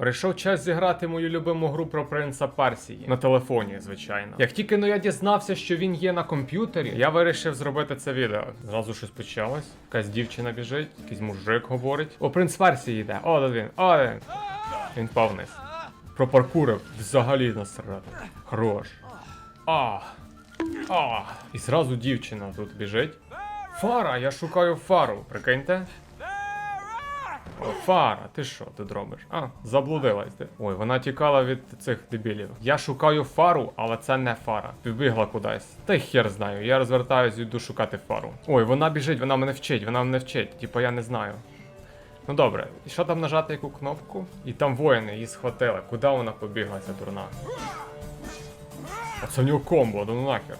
Прийшов час зіграти мою любиму гру про принца Парсії на телефоні, звичайно. Як тільки ну я дізнався, що він є на комп'ютері, я вирішив зробити це відео. Зразу щось почалось. Якась дівчина біжить, якийсь мужик говорить. О, принц Парсії йде. О, він, о, він. Він вниз. Пропаркурив взагалі насрати. Хорош. А. А. І зразу дівчина тут біжить. Фара, я шукаю фару, прикиньте. Фара, ти що тут робиш? А, заблудилась ти. Ой, вона тікала від цих дебілів. Я шукаю фару, але це не фара. Побігла кудись. Та хер знаю. Я розвертаюсь йду шукати фару. Ой, вона біжить, вона мене вчить, вона мене вчить. Типа я не знаю. Ну добре, і що там нажати яку кнопку? І там воїни її схватили. Куди вона побігла, ця дурна? Оце в нього комбо, ну нахер.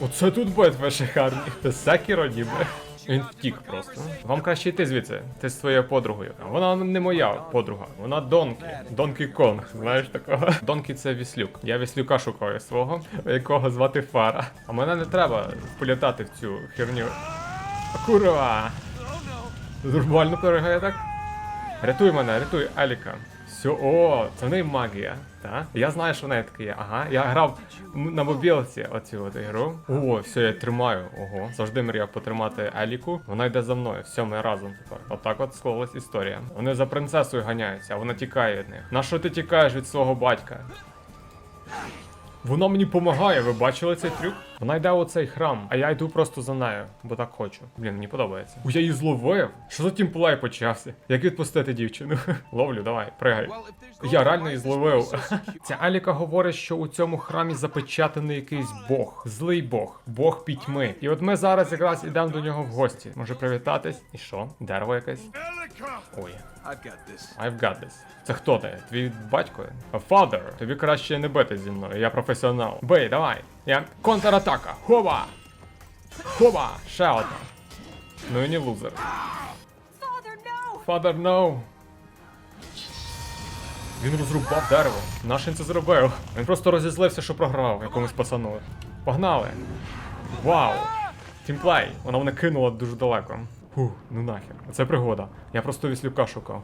Оце тут битви шикарні. Це Секіро ніби. Він втік просто. Вам краще йти звідси. Ти з своєю подругою. Вона не моя подруга, вона Донкі. Донкі Конг, знаєш такого? Донкі це Віслюк. Я Віслюка шукаю свого, якого звати Фара. А мене не треба політати в цю херню. Курва! Нормально перегає так? Рятуй мене, рятуй Еліка. Все, о, це в неї Та? Я знаю, що в неї таке є. Ага, я грав на мобілці оцю от ігру. О, все, я тримаю. Ого. Завжди мріяв потримати Еліку. Вона йде за мною. Все, ми разом тепер. Отак от склалась історія. Вони за принцесою ганяються, а вона тікає від них. На що ти тікаєш від свого батька? Вона мені допомагає, ви бачили цей трюк? Вона йде у цей храм, а я йду просто за нею, бо так хочу. Блін, мені подобається. У я її зловив. Що за тімплей почався? Як відпустити дівчину? Ловлю, давай, пригай. Я реально її зловив. Ця Аліка говорить, що у цьому храмі запечатаний якийсь бог, злий бог, бог пітьми. І от ми зараз якраз ідемо до нього в гості. Може привітатись? І що? Дерево якесь? Ой. I've got this. I've got this. Це хто ти? Твій батько? A father. Тобі краще не бити зі мною, я професіонал. Бий, давай. Я контратака. Хоба! Хоба! Ще одна. Ну і не лузер. Father, no! Father, no. Він розрубав дерево. Наш він це зробив. Він просто розізлився, що програв якомусь пацану. Погнали. Вау! Тімплей. Вона мене кинула дуже далеко. Фух, ну нахер. Це пригода. Я просто віслюка шукав.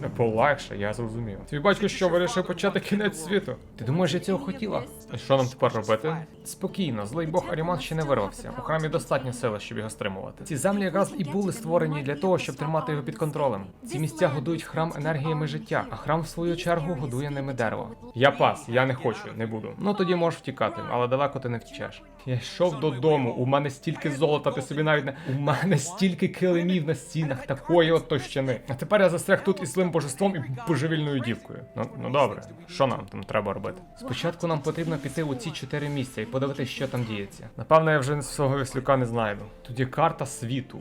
Не полегше, я зрозумів. Твій батько що вирішив почати кінець світу? Ти думаєш, я цього хотіла? І що нам тепер робити? Спокійно, злий бог Аріман ще не вирвався. У храмі достатньо сили, щоб його стримувати. Ці землі якраз і були створені для того, щоб тримати його під контролем. Ці місця годують храм енергіями життя, а храм в свою чергу годує ними дерево. Я пас, я не хочу, не буду. Ну тоді можеш втікати, але далеко ти не втічеш. Я йшов додому, у мене стільки золота, ти собі навіть не. У мене стільки килимів на стінах такої от товщини. А тепер я застряг тут із злим божеством і божевільною дівкою. Ну, ну добре, що нам там треба робити? Спочатку нам потрібно піти у ці чотири місця і подивитися, що там діється. Напевно, я вже свого віслюка не знайду. Є карта світу.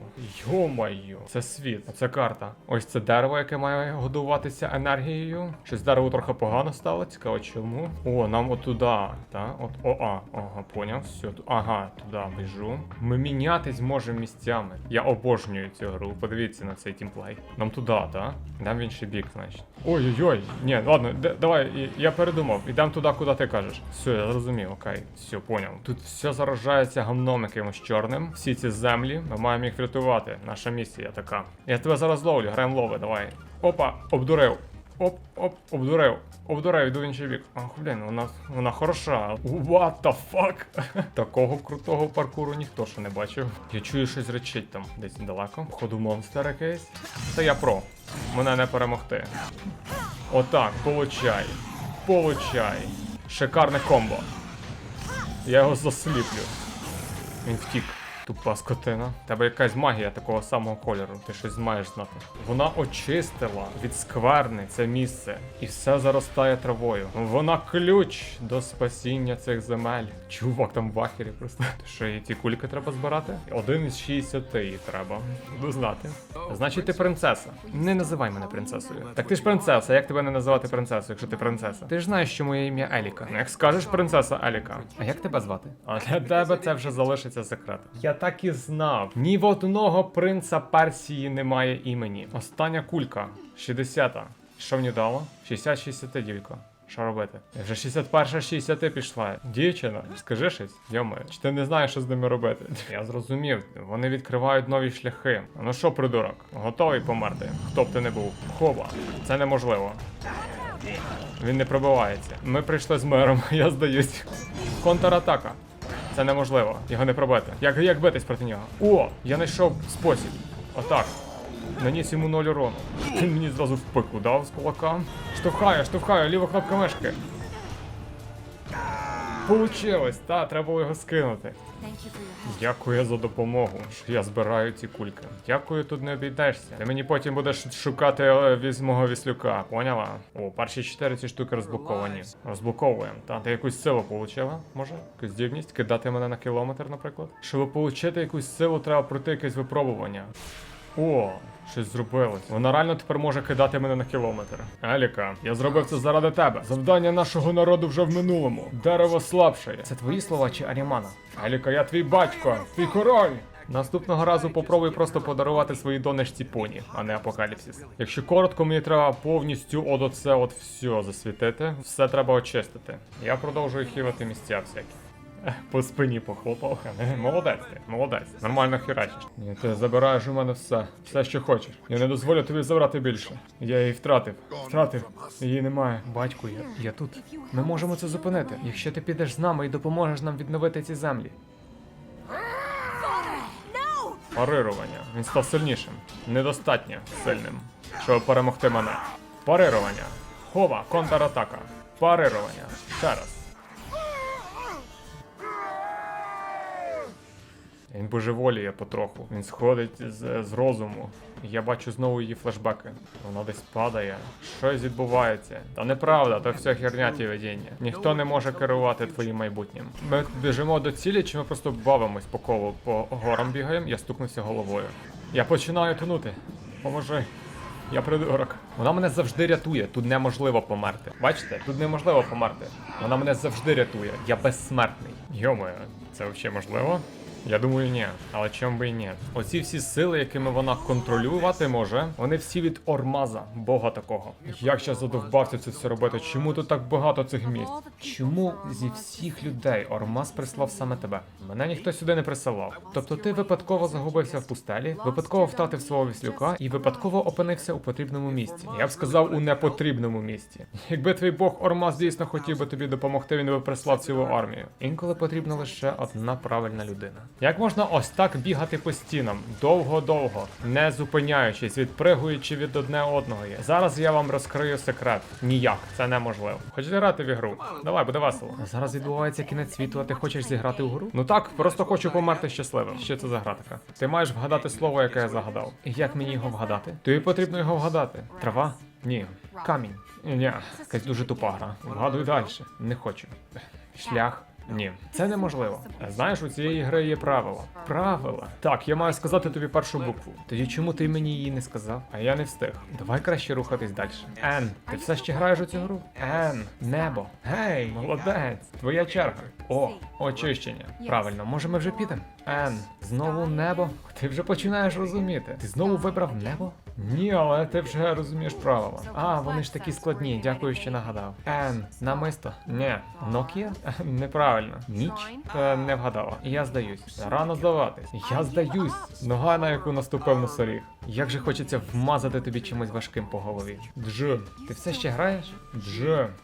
Йо-майо, це світ. Оце карта. Ось це дерево, яке має годуватися енергією. Щось дереву трохи погано стало. Цікаво, чому? О, нам отуда. Та? От о, а, ага, поняв. Все, ага, туди біжу. Ми мінятись можемо місцями. Я обожнюю цю гру. Подивіться на цей тімплей. Нам туди, так? Йдемо в інший бік, значить. Ой-ой-ой. Ні, ладно, давай, я передумав. Ідемо туди, куди ти кажеш. Все, я зрозумів, окей. Все, поняв. Тут все заражається гамном якимось чорним. Всі ці землі. Ми маємо їх врятувати. Наша місія така. Я тебе зараз ловлю, граємо лови, давай. Опа, обдурив. Оп, оп, обдурив. Обдурив, йду в інший бік. Ах, блін, вона, вона хороша. What the fuck? Такого крутого паркуру ніхто ще не бачив. Я чую щось речить там десь далеко. Походу монстр якийсь. Та я про. Мене не перемогти. Отак, получай. Получай. Шикарне комбо. Я його засліплю. Він втік. Тупа скотина. Тебе якась магія такого самого кольору. Ти щось маєш знати. Вона очистила від скверни це місце, і все заростає травою. Вона ключ до спасіння цих земель. Чувак там в ахері просто. Що, і ці кульки треба збирати? Один із 60 її треба. Буду знати. Значить, ти принцеса. Не називай мене принцесою. Так ти ж принцеса, як тебе не називати принцесою, якщо ти принцеса? Ти ж знаєш, що моє ім'я Еліка. Ну, Як скажеш принцеса Еліка. А як тебе звати? А для тебе це вже залишиться секретом. Я так і знав. Ні в одного принца Персії немає імені. Остання кулька. 60-та. Що мені дало? 60-60 дівка. Що робити? Вже 61 60 пішла. Дівчина, скажи щось, йоми, чи ти не знаєш, що з ними робити? Я зрозумів, вони відкривають нові шляхи. Ну що, придурок, готовий померти? Хто б ти не був? Хоба, це неможливо. Він не пробивається. Ми прийшли з миром, я здаюсь. Контратака. Це неможливо. Його не пробити. Як, як битись проти нього? О! Я знайшов спосіб. Отак. Наніс йому 0 урону. Він мені зразу в пику дав з кулака. Штовхаю, штовхаю, ліва кнопка мишки. Получилось, та, треба було його скинути. Дякую за допомогу, я збираю ці кульки. Дякую, тут не обійдешся. Ти мені потім будеш шукати е, віз мого віслюка, поняла? О, перші чотири ці штуки розблоковані. Розблоковуємо. Та ти якусь силу получила? Може? Якусь здібність? Кидати мене на кілометр, наприклад? Щоб отримати якусь силу, треба пройти якесь випробування. О, щось зробилось. Вона реально тепер може кидати мене на кілометр. Еліка, я зробив це заради тебе. Завдання нашого народу вже в минулому. Дерево слабшає. Це твої слова чи Арімана? Еліка, я твій батько, твій король. Наступного разу попробуй просто подарувати своїй донечці поні, а не апокаліпсис. Якщо коротко, мені треба повністю от оце от все засвітити, все треба очистити. Я продовжую хілити місця всякі. По спині похлопав. Молодець ти, молодець. Нормально херачиш. Ні, ти забираєш у мене все, все, що хочеш. Я не дозволю тобі забрати більше. Я її втратив. Втратив. Її немає. Батьку, я, я тут. Ми можемо це зупинити. Якщо ти підеш з нами і допоможеш нам відновити ці землі. Парирування. Він став сильнішим. Недостатньо сильним, щоб перемогти мене. Парирування. Хова, контратака. Парирування. Ще раз. Він божеволіє потроху. Він сходить з, з розуму. Я бачу знову її флешбеки. Вона десь падає. Щось відбувається. Та неправда, то все херня ті видіння. Ніхто не може керувати твоїм майбутнім. Ми біжимо до цілі, чи ми просто бавимось по колу по горам бігаємо, я стукнувся головою. Я починаю тонути. Поможи. Я придурок. Вона мене завжди рятує. Тут неможливо померти. Бачите, тут неможливо померти. Вона мене завжди рятує. Я безсмертний. Йомою, це взагалі можливо? Я думаю, ні. Але чому би і ні? Оці всі сили, якими вона контролювати може, вони всі від Ормаза, бога такого. Як я задовбався це все робити? Чому тут так багато цих місць? Чому зі всіх людей Ормаз прислав саме тебе? Мене ніхто сюди не присилав. Тобто ти випадково загубився в пустелі, випадково втратив свого віслюка і випадково опинився у потрібному місці. Я б сказав, у непотрібному місці. Якби твій бог Ормаз дійсно хотів би тобі допомогти, він би прислав цілу армію. Інколи потрібна лише одна правильна людина. Як можна ось так бігати по стінам довго-довго, не зупиняючись, відпригуючи від одне одного? Зараз я вам розкрию секрет. Ніяк, це неможливо. Хочеш грати в ігру? Давай, буде весело. Зараз відбувається кінець світу, а ти хочеш зіграти у гру? Ну так, просто хочу померти щасливим. Що це за гра така? Ти маєш вгадати слово, яке я загадав. І як мені його вгадати? Тобі потрібно його вгадати. Трава? Ні. Камінь. Ні, якась дуже тупа гра. Вгадуй далі. Не хочу. Шлях. Ні, це неможливо. Знаєш, у цієї гри є правила. Правила. Так, я маю сказати тобі першу букву. Тоді чому ти мені її не сказав? А я не встиг. Давай краще рухатись далі. Н, ти все ще граєш у цю гру? Н, небо. Гей, молодець. Твоя черга. О, очищення. Правильно, може ми вже підемо? Н, знову небо. Ти вже починаєш розуміти. Ти знову вибрав небо? Ні, але ти вже розумієш правила. А, вони ж такі складні. Дякую, що нагадав. Н, намисто. Ні. Nokia? Неправильно. Ніч? Е, не вгадала. Я здаюсь. Рано здаватись. Я здаюсь. Нога, на яку наступив носоріг. Як же хочеться вмазати тобі чимось важким по голові. Дж. Ти все ще граєш? Дж.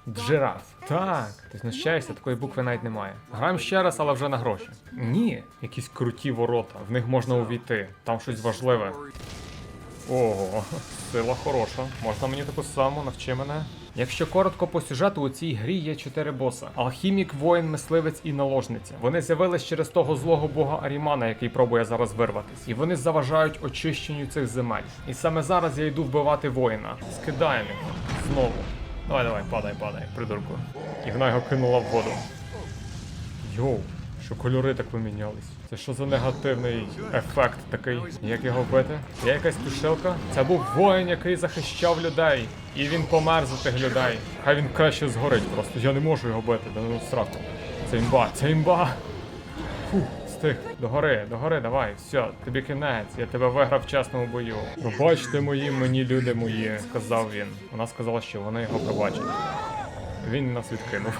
Джираф. Так. Ти знущаєшся, такої букви навіть немає. Граємо ще раз, але вже на гроші. Ні. Якісь круті ворота. В них можна увійти. Там щось важливе. Ого, сила хороша. Можна мені таку саму, навчи мене. Якщо коротко по сюжету, у цій грі є чотири боса: алхімік, воїн, мисливець і наложниця. Вони з'явились через того злого бога Арімана, який пробує зараз вирватись. І вони заважають очищенню цих земель. І саме зараз я йду вбивати воїна. Скидаємо його. Знову. Давай, давай, падай, падай, придурку. І вона його кинула в воду. Йоу, що кольори так помінялись. Це що за негативний ефект такий? Як його вбити? Є якась тушилка? Це був воїн, який захищав людей. І він помер за тих людей. Хай він краще згорить просто. Я не можу його бити, да ну сраку. Це імба, це імба. Фу, стих. Догори, догори, давай, все, тобі кінець, я тебе виграв в чесному бою. Пробачте мої мені, люди мої, сказав він. Вона сказала, що вони його пробачать. Він нас відкинув.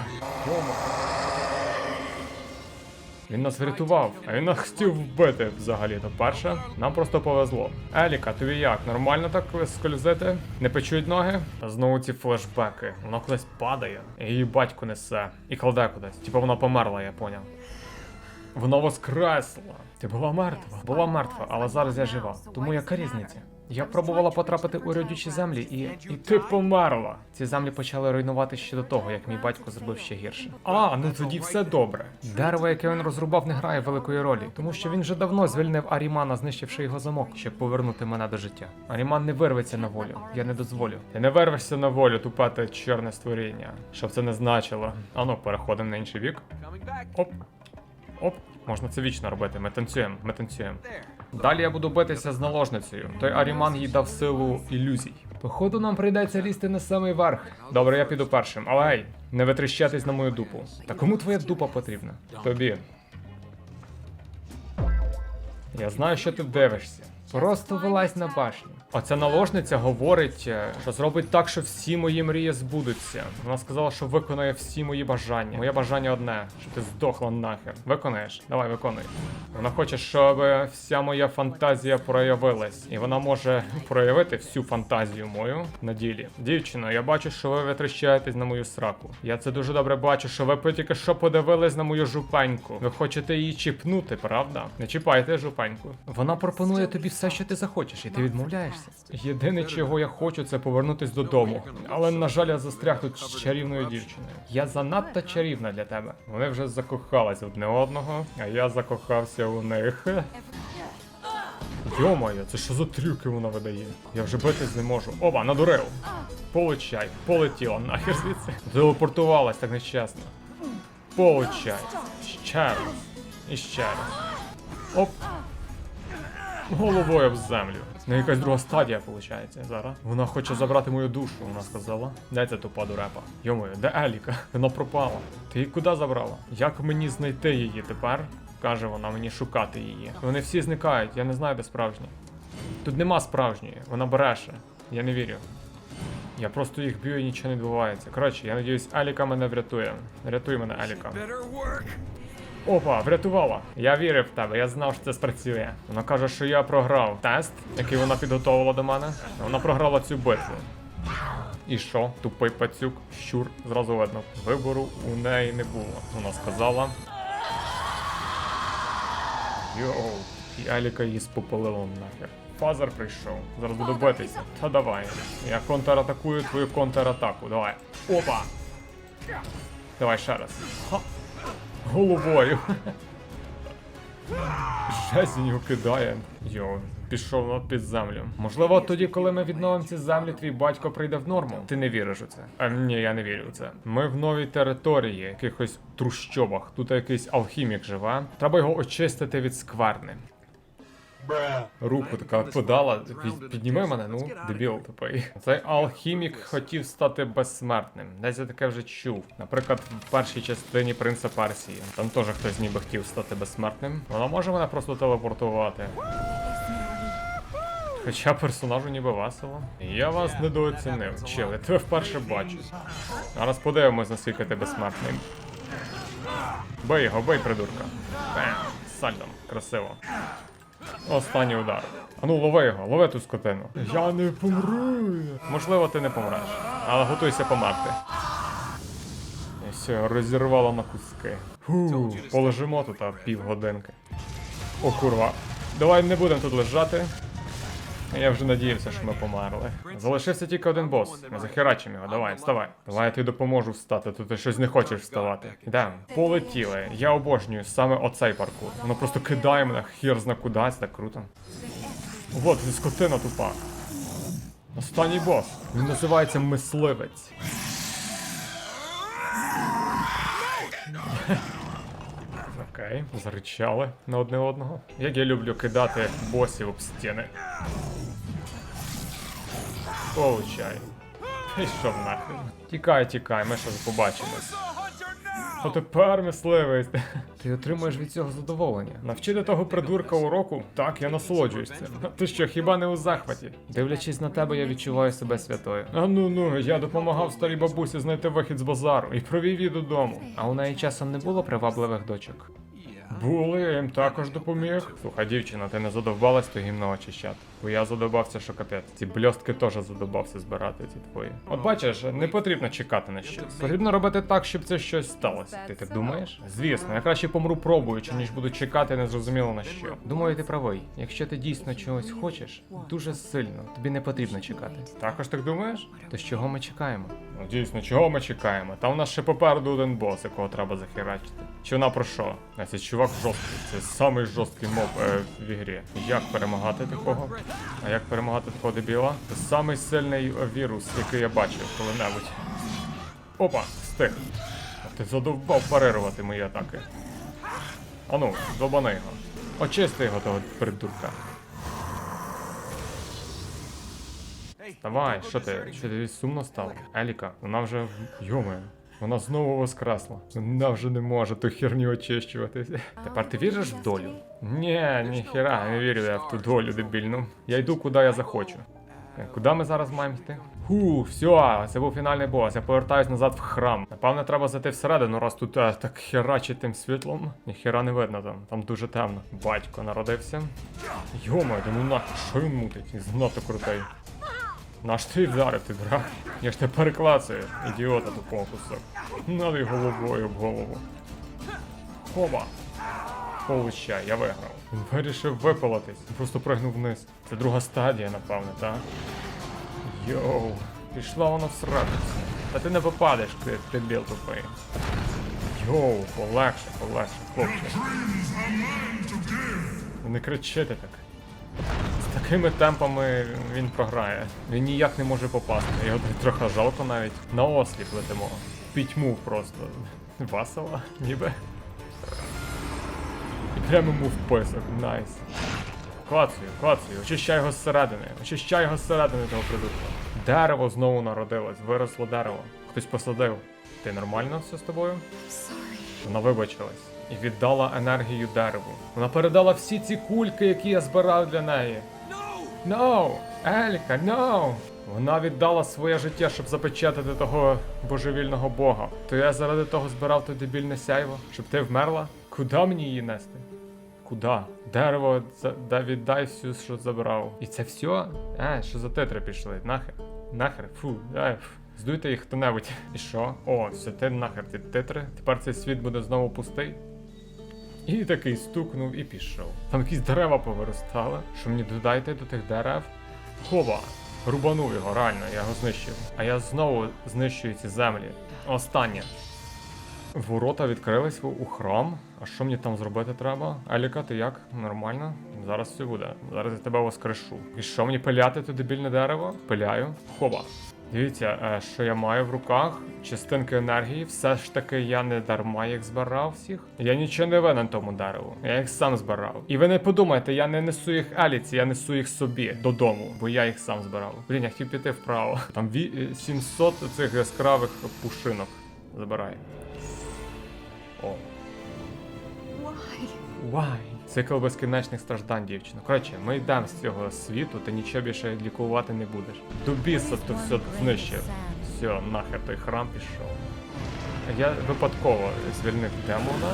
Він нас врятував, а він нас хотів вбити взагалі. То перше, нам просто повезло. Еліка, тобі як? Нормально так скользити? Не печуть ноги? Та знову ці флешбеки. Вона кудись падає, її батько несе і кладе кудись. Типу вона померла, я поняв. Вона воскресла. Ти була мертва. Була мертва, але зараз я жива. Тому яка різниця? Я пробувала потрапити у родючі землі і. І ти померла. Ці землі почали руйнувати ще до того, як мій батько зробив ще гірше. А, ну тоді все добре. Дерево, яке він розрубав, не грає великої ролі, тому що він вже давно звільнив Арімана, знищивши його замок, щоб повернути мене до життя. Аріман не вирветься на волю. Я не дозволю. Ти не вирвешся на волю, тупете чорне створіння. Щоб це не значило. Ану, переходимо на інший вік. Оп. Оп, можна це вічно робити. Ми танцюємо, ми танцюємо. Далі я буду битися з наложницею. Той Аріман їй дав силу ілюзій. Походу, нам прийдеться лізти на самий верх. Добре, я піду першим. Але ей, не витріщатись на мою дупу. Та кому твоя дупа потрібна? Тобі. Я знаю, що ти дивишся. Просто вилазь на башню. Оця наложниця говорить, е, що зробить так, що всі мої мрії збудуться. Вона сказала, що виконає всі мої бажання. Моє бажання одне, що ти здохла нахер. Виконаєш? Давай, виконуй. Вона хоче, щоб вся моя фантазія проявилась. І вона може проявити всю фантазію мою на ділі. Дівчино, я бачу, що ви витріщаєтесь на мою сраку. Я це дуже добре бачу, що ви тільки що подивились на мою жупеньку. Ви хочете її чіпнути, правда? Не чіпайте жупеньку. Вона пропонує тобі все, що ти захочеш, і ти відмовляєшся. Єдине, чого я хочу, це повернутись додому. Але на жаль, я застряг тут з чарівною дівчиною. Я занадто чарівна для тебе. Вони вже закохались одне одного, а я закохався у них. Йо-моє, це що за трюки вона видає? Я вже битись не можу. Оба, надурив. Получай, полетіла нахер звідси. Телепортувалась так нечесно. Получай. Ще раз. І ще раз. Оп. Головою об землю. Ну якась друга стадія, виходить, зараз. Вона хоче забрати мою душу, вона сказала. Де ця тупа дурепа? Йомою, де Еліка? Вона пропала. Ти її куди забрала? Як мені знайти її тепер? Каже вона мені шукати її. Вони всі зникають, я не знаю, де справжні. Тут нема справжньої, вона бреше. Я не вірю. Я просто їх б'ю і нічого не відбувається. Коротше, я надіюсь, Аліка мене врятує. Рятуй мене, Аліка. Опа, врятувала. Я вірив в тебе, я знав, що це спрацює. Вона каже, що я програв тест, який вона підготовила до мене. Вона програла цю битву. І що? Тупий пацюк, щур, зразу видно. Вибору у неї не було. Вона сказала. Йоу. І Аліка її спопалила нахер. Фазер прийшов. Зараз буду битися. Та давай. Я контратакую твою контратаку. Давай. Опа! Давай ще раз. Ха. Головою. Жесть він його кидає. Йо, пішов під землю. Можливо, тоді, коли ми відновимо ці землі, твій батько прийде в норму. Ти не віриш у це? А, ні, я не вірю у це. Ми в новій території, якихось трущобах. Тут якийсь алхімік живе. Треба його очистити від скверни. Руку така подала, під, підніми мене, ну, дебіл тупий. Цей алхімік хотів стати безсмертним. Десь я таке вже чув. Наприклад, в першій частині принца Персії. Там теж хтось ніби хотів стати безсмертним. Вона може мене просто телепортувати. Хоча персонажу ніби весело. Я вас недооцінив. Чел, я тебе вперше бачу. Зараз подивимось, наскільки ти безсмертний. Бий його, бий, придурка. Бем, сальдом. Красиво. Останній удар. Ану, лови його, лови ту скотину. Я не помру. Можливо, ти не помреш, але готуйся померти. І все, розірвало на куски. Фу, полежимо тут півгодинки. О, курва. Давай не будемо тут лежати. Я вже надіявся, що ми померли. Залишився тільки один бос. Ми захерачимо його. Давай, вставай. Давай я тобі допоможу встати, тут ти щось не хочеш вставати. Йдемо. Полетіли. Я обожнюю саме оцей паркур. Воно просто кидає мене хір зна кудись, так круто. Вот, це скотина тупа. Останній бос. Він називається мисливець. Окей, заричали на одне одного. Як я люблю кидати босів об стіни. Получай. Пішов нахрен. Тікай, тікай, ми ще побачимось. А тепер мисливець. Ти отримуєш від цього задоволення. Навчити того придурка уроку? Так, я насолоджуюсь цим. Ти що, хіба не у захваті? Дивлячись на тебе, я відчуваю себе святою. А ну ну, я допомагав старій бабусі знайти вихід з базару і провів її додому. А у неї часом не було привабливих дочок. Були, я їм також допоміг. Слухай, дівчина, ти не задовбалась то гімно очищати. Бо я задовбався, що капець. Ці бльостки теж задовбався збирати ці твої. От бачиш, не потрібно чекати на щось. Потрібно робити так, щоб це щось сталося. Ти так думаєш? Звісно, я краще помру пробуючи, ніж буду чекати незрозуміло на що. Думаю, ти правий. Якщо ти дійсно чогось хочеш, дуже сильно, тобі не потрібно чекати. Також так думаєш? То з чого ми чекаємо? Ну дійсно, чого ми чекаємо? Та у нас ще попереду один бос, якого треба захерачити. Чи вона про що? Цей чувак жорсткий, це самий жорсткий моб е, в ігрі. Як перемагати такого? А як перемагати такого дебіла? Це самий сильний вірус, який я бачив коли-небудь. Опа, встиг. А ти задовбав парирувати мої атаки. Ану, долбани його. Очисти його того придурка. Давай, що ти? Що тобі сумно стало? Еліка, вона вже. Йоме. Вона знову воскресла. Вона вже не може ту херню очищуватися. Тепер ти віриш в долю? Ні, ніхера, не вірю я в ту долю дебільну. Я йду куди я захочу. Е, Куди ми зараз маємо йти? Ху, все, це був фінальний бос. Я повертаюсь назад в храм. Напевне, треба зайти всередину, раз тут е, так херачить тим світлом. Ніхера не видно там, там дуже темно. Батько народився. Йома, да ну нахуй, що він мутить? Знато крутий. Наш ти вдарив, ти дурак. Я ж тебе переклацаю, ідіота тупого кусок. Надо головою об голову. Хоба. Получай, я виграв. Він вирішив випалатись. Просто пригнув вниз. Це друга стадія, напевне, так? Йоу, пішла вона всратися. Та ти не попадеш, ти дебіл тупий. Йоу, полегше, полегше, хлопче. Не кричити так. Такими темпами він програє. Він ніяк не може попасти. Його трохи жалко навіть. На осліп летимо. Пітьму просто. Весело, ніби. І прямо йому в писок. Найс. Клацаю, клацаю, очищай його зсередини. Очищай його зсередини того придурка. Дерево знову народилось, виросло дерево. Хтось посадив. Ти нормально все з тобою? Вона вибачилась і віддала енергію дереву. Вона передала всі ці кульки, які я збирав для неї. No! Елька, no! Вона віддала своє життя, щоб запечатати того божевільного бога. То я заради того збирав то дебільне сяйво, щоб ти вмерла? Куда мені її нести? Куда? Дерево да віддай всю, що забрав. І це все? Е, що за титри пішли? Нахер? Нахер? Фу, ай, фу. Здуйте їх хто-небудь. І що? О, все ти нахер ті титри. Тепер цей світ буде знову пустий. І такий стукнув і пішов. Там якісь дерева повиростали. Що мені додайте до тих дерев? Хова! Рубанув його, реально, я його знищив. А я знову знищую ці землі. Останнє. Ворота відкрились у храм. А що мені там зробити треба? Еліка, ти як? Нормально? Зараз все буде. Зараз я тебе воскрешу. І що мені пиляти то дебільне дерево? Пиляю. Хоба. Дивіться, е, що я маю в руках. Частинки енергії. Все ж таки я не дарма їх збирав всіх. Я нічого не винен тому дереву. Я їх сам збирав. І ви не подумайте, я не несу їх еліці, я несу їх собі додому, бо я їх сам збирав. Блін, я хотів піти вправо. Там ві- е, 700 цих яскравих пушинок. Забирай. О. Why? Вай. Цикл безкінечних страждань, дівчино. Коротше, ми йдемо з цього світу, ти нічого більше лікувати не будеш. До біса то все знищив. Все, нахер той храм пішов. Я випадково звільнив демона.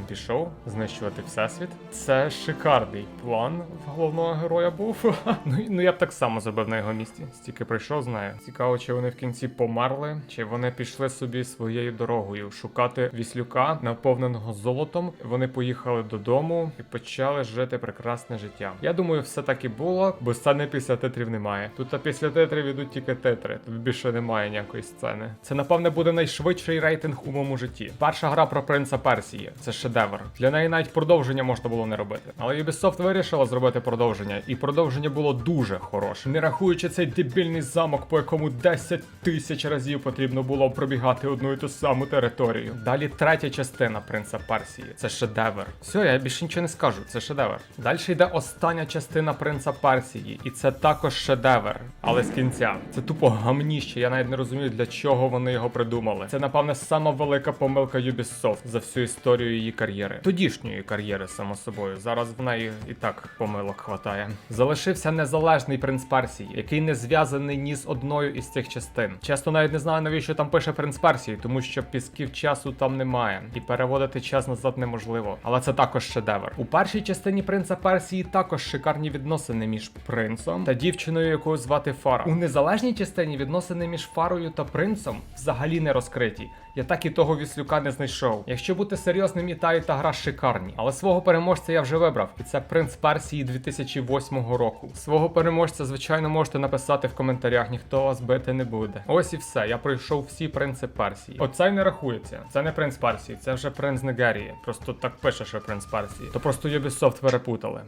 Він пішов знищувати всесвіт. Це шикарний план головного героя був. ну, ну я б так само зробив на його місці. Стільки прийшов, знаю. Цікаво, чи вони в кінці померли, чи вони пішли собі своєю дорогою шукати віслюка, наповненого золотом. Вони поїхали додому і почали жити прекрасне життя. Я думаю, все так і було, бо сцени після титрів немає. Тут а після титрів ідуть тільки титри. Тут більше немає ніякої сцени. Це напевне буде найшвидший рейтинг у моєму житті. Перша гра про принца Персії. Це шедевр. Для неї навіть продовження можна було не робити. Але Ubisoft вирішила зробити продовження, і продовження було дуже хороше. Не рахуючи цей дебільний замок, по якому 10 тисяч разів потрібно було пробігати одну і ту саму територію. Далі третя частина принца Персії. Це шедевр. Все, я більше нічого не скажу. Це шедевр. Далі йде остання частина принца Персії, і це також шедевр, але з кінця. Це тупо гамніще. Я навіть не розумію, для чого вони його придумали. Це, напевне, сама велика помилка Ubisoft за всю історію її кар'єри. Тодішньої кар'єри, само собою. Зараз в неї і так помилок хватає. Залишився незалежний принц Персії, який не зв'язаний ні з одною із цих частин. Часто навіть не знаю, навіщо там пише принц Персії, тому що пісків часу там немає, і переводити час назад неможливо. Але це також шедевр. У першій частині принца Персії також шикарні відносини між принцом та дівчиною, яку звати Фара. У незалежній частині відносини між Фарою та принцом взагалі не розкриті. Я так і того віслюка не знайшов. Якщо бути серйозним, і та і та гра шикарні. Але свого переможця я вже вибрав, і це принц Персії 2008 року. Свого переможця, звичайно, можете написати в коментарях, ніхто вас бити не буде. Ось і все. Я пройшов всі принци Персії. Оцей не рахується. Це не принц Персії, це вже принц Нигерії. Просто так пише, що принц Персії. То просто Ubisoft перепутали.